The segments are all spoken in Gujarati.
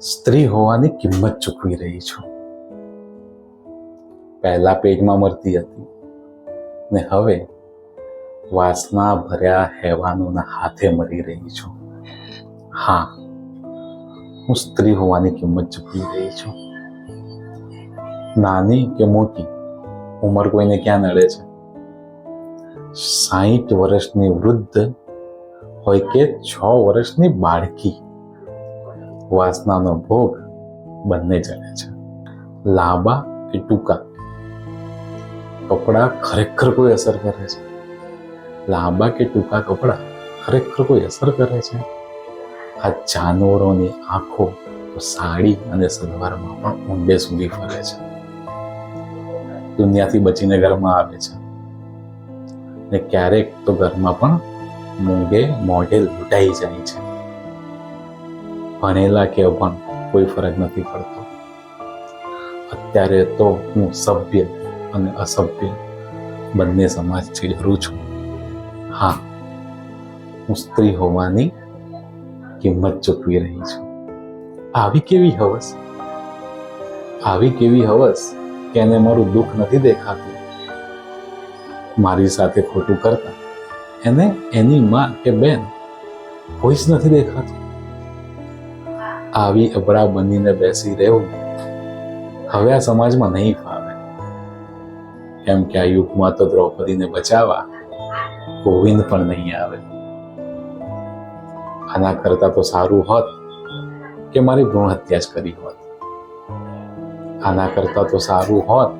સ્ત્રી હોવાની કિંમત ચૂકવી રહી છું. પહેલા પેટમાં મરતી હતી ને હવે વાસના ભર્યા હેવાનોના હાથે મરી રહી છું. હા, હું સ્ત્રી હોવાની કિંમત ચૂકવી રહી છું. નાની કે મોટી, ઉંમર કોઈને ક્યાં નડે છે? સાહીઠ વર્ષની વૃદ્ધ હોય કે છ વર્ષની બાળકી? વાસનાનો ભોગ બંને ચડે છે. લાંબા કે ટૂંકા? કપડાં ખરેખર કોઈ અસર કરે છે? લાંબા કે ટૂંકા કપડાં ખરેખર કોઈ અસર કરે છે? આ જાનવરોની આંખો સાડી અને સલવારમાં પણ ઊંડે સુધી ફરે છે. દુનિયાથી બચીને ઘરમાં આવે છે. ને ક્યારેક તો ઘરમાં પણ મૂંગે મોઢે લૂંટાઈ જાય છે. ભણેલા કે અભણ કોઈ ફરક નથી પડતો. અત્યારે તો હું સભ્ય અને અસભ્ય બંને સમાજથી ડરું છું. હા, હું સ્ત્રી હોવાની કિંમત ચૂકવી રહી છું. આવી કેવી હવસ? આવી કેવી હવસ કે એને મારું દુઃખ નથી દેખાતું? મારી સાથે ખોટું કરતા એને એની માં કે બેન કોઈ જ નથી દેખાતું. આવી અબરા બનીને બેસી રહેવું. હવે આ સમાજમાં નહીં ફાવે. કેમ કે આ યુગમાં તો દ્રૌપદીને બચાવવા ગોવિંદ પણ નહીં આવે. આના કરતા તો સારું હોત કે મારી ભ્રૂણ હત્યા જ કરી હોત. આના કરતા તો સારું હોત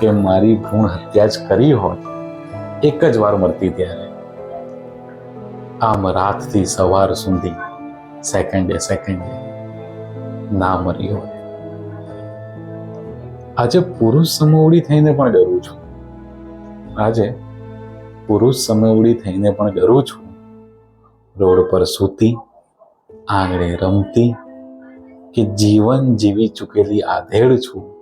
કે મારી ભ્રૂણ હત્યા જ કરી હોત. એક જ વાર મરતી ત્યારે. આમ રાતથી સવાર સુધી, સેકન્ડે સેકન્ડે. ના મરી હોય. આજે પુરુષ સમવડી થઈને પણ ડરું છું. આજે પુરુષ સમવડી થઈને પણ ડરું છું. રોડ પર સૂતી આંગળે રમતી, કે જીવન જીવી ચૂકેલી આધેડ છું.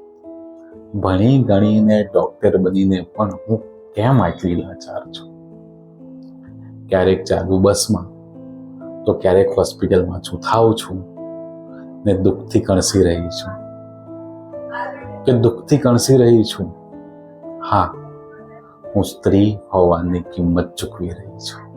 ભણી ગણીને ડોક્ટર બનીને પણ હું કેમ આટલી લાચાર છું? ક્યારેક ચાલુ બસમાં, તો ક્યારેક હોસ્પિટલમાં છું થાઉં છું. ને દુઃખથી કણસી રહી છું. કે દુઃખથી કણસી રહી છું? હા, હું સ્ત્રી હોવાની કિંમત ચૂકવી રહી છું.